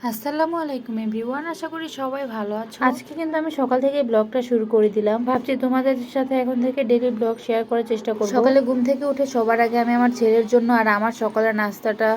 আসসালামু আলাইকুম এভরিওয়ান আশা করি সবাই ভালো আছো। আজকে কিন্তু আমি সকাল থেকে ব্লগটা শুরু করে দিলাম। ভাবছি তোমাদের সাথে এখন থেকে ডেলি ব্লগ শেয়ার করার চেষ্টা করব। সকালে ঘুম থেকে উঠে সবার আগে আমি আমার ছেলের জন্য আর আমার সকালের নাস্তাটা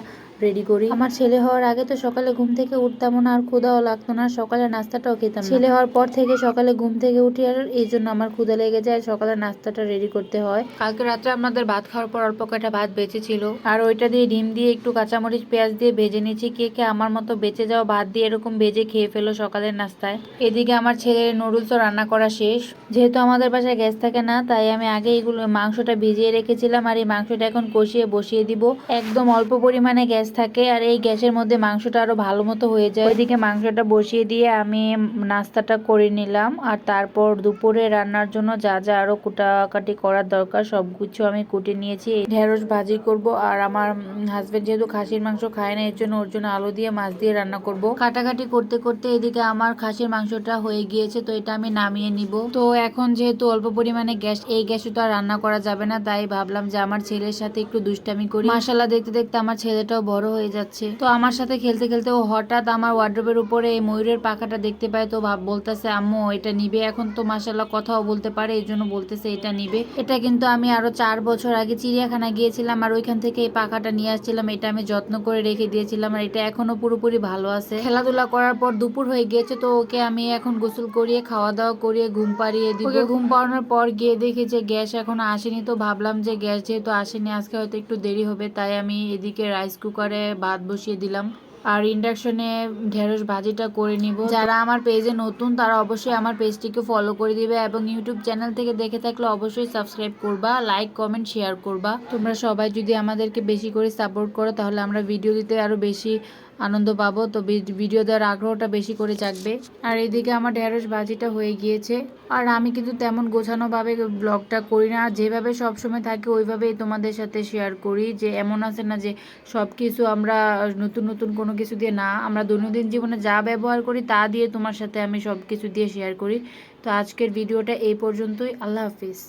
রেডি করি। আমার ছেলে হওয়ার আগে তো সকালে ঘুম থেকে উঠতাম না আর ক্ষুদাও লাগতো না সকালে নাস্তাটাও খেতাম ছেলে হওয়ার পর থেকে সকালে ঘুম থেকে উঠি আর এই জন্য আমার ক্ষুদা লেগে যায় সকালে নাস্তাটা রেডি করতে হয়। কালকে রাত্রে আমাদের ভাত খাওয়ার পর অল্প কয়টা ভাত বেঁচে ছিল আর ওইটা দিয়ে ডিম দিয়ে একটু কাঁচামরিচ পেঁয়াজ দিয়ে ভেজে নিয়েছি কে কে আমার মতো বেঁচে যাওয়া ভাত দিয়ে এরকম ভেজে খেয়ে ফেলো সকালের নাস্তায়। এদিকে আমার ছেলের নুডলসও রান্না করা শেষ। যেহেতু আমাদের বাসায় গ্যাস থাকে না তাই আমি আগে এগুলো মাংসটা ভিজিয়ে রেখেছিলাম আর এই মাংসটা এখন কষিয়ে বসিয়ে দিব। একদম অল্প পরিমাণে গ্যাস থাকে আর এই গ্যাসের মধ্যে মাংসটা আরও ভালো মতো হয়ে যায়। ওইদিকে মাংসটা বসিয়ে দিয়ে আমি নাস্তাটা করে নিলাম আর তারপর দুপুরে রান্নার জন্য যা যা আরও কুটাকাটি করার দরকার সব কিছু আমি কুটে নিয়েছি। ঢেঁড়স ভাজি করব আর আমার হাজব্যান্ড যেহেতু খাসির মাংস খায় না এর জন্য ওর জন্য আলু দিয়ে, মাছ দিয়ে রান্না করব। কাটাকাটি করতে করতে এদিকে আমার খাসির মাংসটা হয়ে গিয়েছে, তো এটা আমি নামিয়ে নিব। তো এখন যেহেতু অল্প পরিমাণে গ্যাস, এই গ্যাসে তো আর রান্না করা যাবে না, তাই ভাবলাম যে আমার ছেলের সাথে একটু দুষ্টামি করি। মাসাল্লাহ দেখতে দেখতে আমার ছেলেটাও বড় হয়ে যাচ্ছে। তো আমার সাথে খেলতে খেলতে ও হঠাৎ আমার ওয়ার্ড্রোবের উপরে এই ময়ূরের পাখাটা দেখতে পায়, তো ভাব বলতেছে, আম্মু, এটা নিবে? এখন তো মাসাল্লাহ কথাও বলতে পারে এই জন্য বলতেছে, এটা নিবে। এটা কিন্তু আমি আরও চার বছর আগে চিড়িয়াখানা গিয়েছিলাম আর ওইখান থেকে এই পাখাটা নিয়ে আসছিলাম, এটা আমি যত্ন করে রেখে দিয়েছিলাম আর এটা এখনও পুরোপুরি ভালো আছে। খেলাধুলা করার পর দুপুর হয়ে গিয়েছে, তো ওকে আমি এখন গোসল করিয়ে খাওয়া দাওয়া করিয়ে, ঘুম পাড়িয়ে দিব। ওকে ঘুম পাড়ানোর পর গিয়ে দেখি যে গ্যাস এখনও আসেনি, তো ভাবলাম যে গ্যাস যেহেতু আসেনি, আজকে হয়তো একটু দেরি হবে, তাই আমি এদিকে রাইস কুকারে ভাত বসিয়ে দিলাম। আর ইন্ডাকশনে ঢেঁড়স ভাজিটা করে নিব। যারা আমার পেজে নতুন, তারা অবশ্যই আমার পেজটিকে ফলো করে দিবে এবং ইউটিউব চ্যানেল থেকে দেখে থাকলে অবশ্যই সাবস্ক্রাইব করবা লাইক কমেন্ট শেয়ার করবা। তোমরা সবাই যদি আমাদেরকে বেশি করে সাপোর্ট করো, তাহলে আমরা ভিডিও দিতে আরও বেশি আনন্দ পাবো। তো ভিডিও দেওয়ার আগ্রহটা বেশি করে জাগবে। আর এদিকে আমার ঢেঁড়স ভাজিটা হয়ে গিয়েছে। আর আমি কিন্তু তেমন গোছানোভাবে ব্লগটা করি না। যেভাবে সবসময় থাকে, ওইভাবেই তোমাদের সাথে শেয়ার করি যে, এমন আছে না যে সব কিছু আমরা নতুন নতুন কোনো কিছু দিয়ে না, আমরা দৈনন্দিন জীবনে যা ব্যবহার করি, তা দিয়ে তোমার সাথে আমি সব কিছু দিয়ে শেয়ার করি। তো আজকের ভিডিওটা এই পর্যন্তই। আল্লাহ হাফিজ।